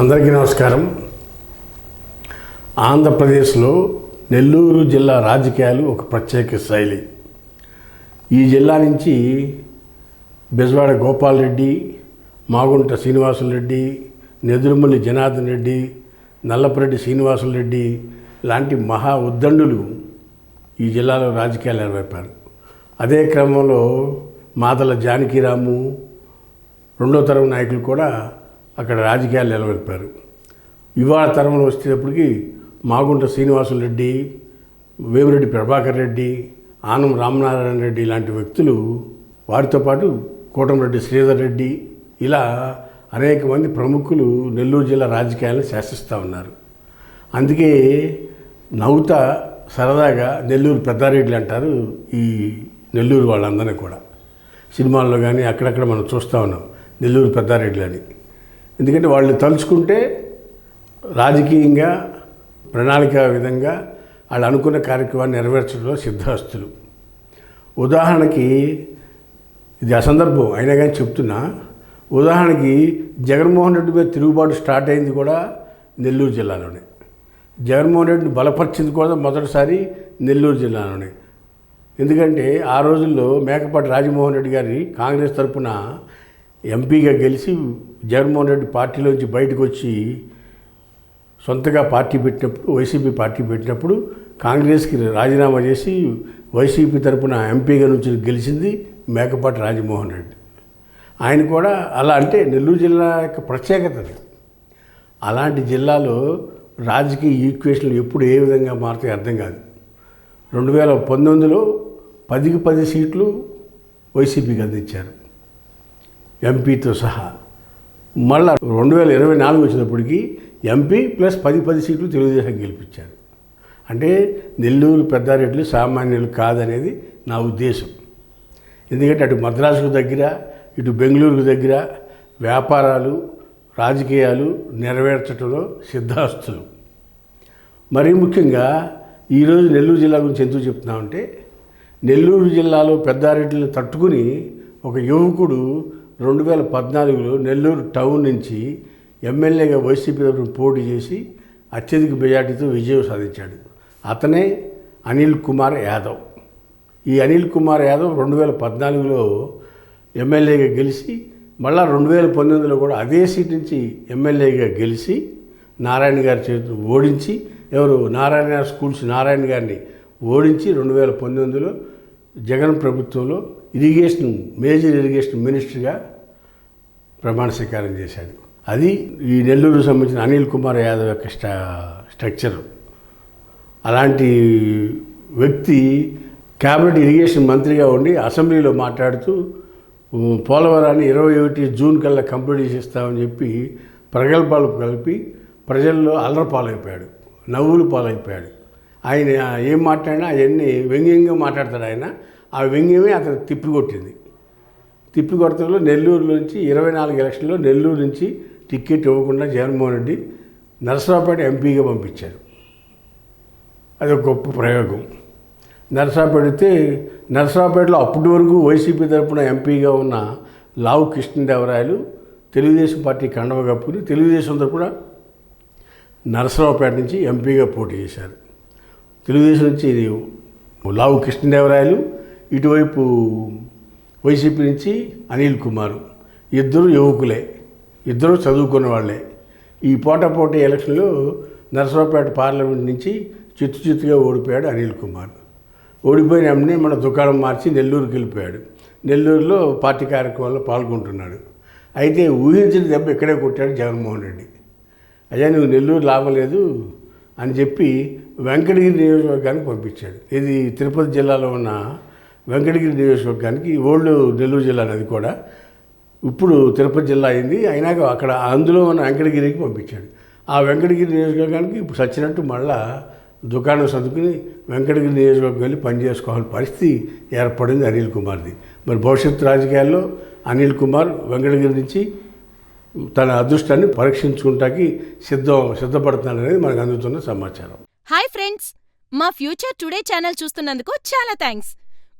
అందరికీ నమస్కారం. ఆంధ్రప్రదేశ్లో నెల్లూరు జిల్లా రాజకీయాలు ఒక ప్రత్యేక శైలి. ఈ జిల్లా నుంచి బెజవాడ గోపాల్ రెడ్డి మాగుంట శ్రీనివాసులు రెడ్డి నెదురుమల్లి జనార్దన్ రెడ్డి నల్లపరెడ్డి శ్రీనివాసులు రెడ్డి లాంటి మహా ఉద్దండులు ఈ జిల్లాలో రాజకీయాలు నెరవేర్పారు. అదే క్రమంలో మాతల జానకిరాము రెండో తరం నాయకులు కూడా అక్కడ రాజకీయాలు నిలబెట్టారు. ఇవాళ తరంలో వచ్చేటప్పటికి మాగుంట శ్రీనివాసులు రెడ్డి వేమిరెడ్డి ప్రభాకర్ రెడ్డి ఆనం రామనారాయణ రెడ్డి లాంటి వ్యక్తులు వారితో పాటు కోటంరెడ్డి శ్రీధర్ రెడ్డి ఇలా అనేక మంది ప్రముఖులు నెల్లూరు జిల్లా రాజకీయాలను శాసిస్తూ ఉన్నారు. అందుకే నౌత సరదాగా నెల్లూరు పెద్దారెడ్డి అంటారు ఈ నెల్లూరు వాళ్ళందరినీ కూడా. సినిమాల్లో కానీ అక్కడక్కడ మనం చూస్తూ ఉన్నాం. నెల్లూరు పెద్దారెడ్డి అని ఎందుకంటే వాళ్ళు తలుచుకుంటే రాజకీయంగా ప్రణాళిక విధంగా వాళ్ళు అనుకున్న కార్యక్రమాన్ని నెరవేర్చడంలో సిద్ధాస్తులు ఉదాహరణకి ఇది అసందర్భం అయినా కానీ చెప్తున్నా ఉదాహరణకి జగన్మోహన్ రెడ్డి మీద తిరుగుబాటు స్టార్ట్ అయింది కూడా నెల్లూరు జిల్లాలోనే. జగన్మోహన్ రెడ్డిని బలపరిచింది కూడా మొదటిసారి నెల్లూరు జిల్లాలోనే. ఎందుకంటే ఆ రోజుల్లో మేకపాటి రాజమోహన్ రెడ్డి గారి కాంగ్రెస్ తరపున ఎంపీగా గెలిచి జగన్మోహన్ రెడ్డి పార్టీలోంచి బయటకు వచ్చి సొంతగా పార్టీ పెట్టినప్పుడు వైసీపీ పార్టీ పెట్టినప్పుడు కాంగ్రెస్కి రాజీనామా చేసి వైసీపీ తరఫున ఎంపీగా నుంచి గెలిచింది మేకపాటి రాజమోహన్ రెడ్డి. ఆయన కూడా అలా అంటే నెల్లూరు జిల్లా యొక్క ప్రత్యేకత అలాంటి జిల్లాలో రాజకీయ ఈక్వేషన్లు ఎప్పుడు ఏ విధంగా మారుతాయి అర్థం కాదు. రెండు వేల పంతొమ్మిదిలో పదికి పది సీట్లు వైసీపీకి అందించారు. ఎంపీతో సహా. మళ్ళా రెండు వేల ఇరవై నాలుగు వచ్చినప్పటికీ ఎంపీ ప్లస్ పది పది సీట్లు తెలుగుదేశం గెలిపించారు. అంటే నెల్లూరు పెద్దారెడ్లు సామాన్యులు కాదనేది నా ఉద్దేశం. ఎందుకంటే అటు మద్రాసుకు దగ్గర ఇటు బెంగళూరుకు దగ్గర వ్యాపారాలు రాజకీయాలు నెరవేర్చడంలో సిద్ధాస్తులు. మరీ ముఖ్యంగా ఈరోజు నెల్లూరు జిల్లా గురించి ఎందుకు చెప్తున్నామంటే నెల్లూరు జిల్లాలో పెద్దారెడ్డిని తట్టుకుని ఒక యువకుడు రెండు వేల పద్నాలుగులో నెల్లూరు టౌన్ నుంచి ఎమ్మెల్యేగా వైసీపీ తరఫున పోటీ చేసి అత్యధిక మెజార్టీతో విజయం సాధించాడు. అతనే అనిల్ కుమార్ యాదవ్. ఈ అనిల్ కుమార్ యాదవ్ రెండు వేల పద్నాలుగులో ఎమ్మెల్యేగా గెలిచి మళ్ళా రెండు వేల పంతొమ్మిదిలో కూడా అదే సీట్ నుంచి ఎమ్మెల్యేగా గెలిచి నారాయణ గారి చేతిలో ఓడించి ఎవరు? నారాయణ స్కూల్స్ నారాయణ గారిని ఓడించి రెండు వేల పంతొమ్మిదిలో జగన్ ప్రభుత్వంలో ఇరిగేషన్ మేజర్ ఇరిగేషన్ మినిస్టర్గా ప్రమాణ స్వీకారం చేశాడు. అది ఈ నెల్లూరు సంబంధించిన అనిల్ కుమార్ యాదవ్ యొక్క స్టా స్ట్రక్చర్. అలాంటి వ్యక్తి క్యాబినెట్ ఇరిగేషన్ మంత్రిగా ఉండి అసెంబ్లీలో మాట్లాడుతూ పోలవరాన్ని ఇరవై ఒకటి జూన్ కల్లా కంప్లీట్ చేసేస్తామని చెప్పి ప్రగల్భాలు కలిపి ప్రజల్లో అల్లరపాలైపోయాడు నవ్వులు పాలైపోయాడు. ఆయన ఏం మాట్లాడినా అవన్నీ వ్యంగ్యంగా మాట్లాడతాడు ఆయన. ఆ వ్యంగ్యమే అతను తిప్పికొట్టింది. తిప్పికొడతలో నెల్లూరు నుంచి ఇరవై నాలుగు ఎలక్షన్లో నెల్లూరు నుంచి టికెట్ ఇవ్వకుండా జగన్మోహన్ రెడ్డి నరసరావుపేట ఎంపీగా పంపించారు. అది ఒక గొప్ప ప్రయోగం. నరసరావుపేట నరసరావుపేటలో అప్పటి వరకు వైసీపీ తరపున ఎంపీగా ఉన్న లావు కృష్ణదేవరాయలు తెలుగుదేశం పార్టీ కండవ కప్పుని తెలుగుదేశం తరపున నరసరావుపేట నుంచి ఎంపీగా పోటీ చేశారు. తెలుగుదేశం నుంచి ఇది లావు కృష్ణదేవరాయలు ఇటువైపు వైసీపీ నుంచి అనిల్ కుమార్. ఇద్దరు యువకులే. ఇద్దరు చదువుకున్న వాళ్ళే. ఈ పోటాపోటీ ఎలక్షన్లో నరసరావుపేట పార్లమెంట్ నుంచి చిత్తు చిత్తుగా ఓడిపోయాడు అనిల్ కుమార్. ఓడిపోయిన అమ్మని మన దుకాణం మార్చి నెల్లూరుకి వెళ్ళిపోయాడు. నెల్లూరులో పార్టీ కార్యక్రమాల్లో పాల్గొంటున్నాడు. అయితే ఊహించిన దెబ్బ ఇక్కడే కొట్టాడు జగన్మోహన్ రెడ్డి. అయ్యా నువ్వు నెల్లూరు లాభం లేదు అని చెప్పి వెంకటగిరి నియోజకవర్గానికి పంపించాడు. ఇది తిరుపతి జిల్లాలో ఉన్న వెంకటగిరి నియోజకవర్గానికి ఓల్డ్ నెల్లూరు జిల్లా అనేది కూడా ఇప్పుడు తిరుపతి జిల్లా అయింది. అయినాక అక్కడ అందులో ఉన్న వెంకటగిరికి పంపించాడు. ఆ వెంకటగిరి నియోజకవర్గానికి ఇప్పుడు సచ్చినట్టు మళ్ళా దుకాణం సర్దుకుని వెంకటగిరి నియోజకవర్గం వెళ్ళి పనిచేసుకోవాలని పరిస్థితి ఏర్పడింది అనిల్ కుమార్ది. మరి భవిష్యత్తు రాజకీయాల్లో అనిల్ కుమార్ వెంకటగిరి నుంచి తన అదృష్టాన్ని పరీక్షించుకుంటాకి సిద్ధం సిద్ధపడుతున్నాడనేది మనకు అందుతున్న సమాచారం. హాయ్ ఫ్రెండ్స్ మా ఫ్యూచర్ టుడే ఛానల్ చూస్తున్నందుకు చాలా థ్యాంక్స్.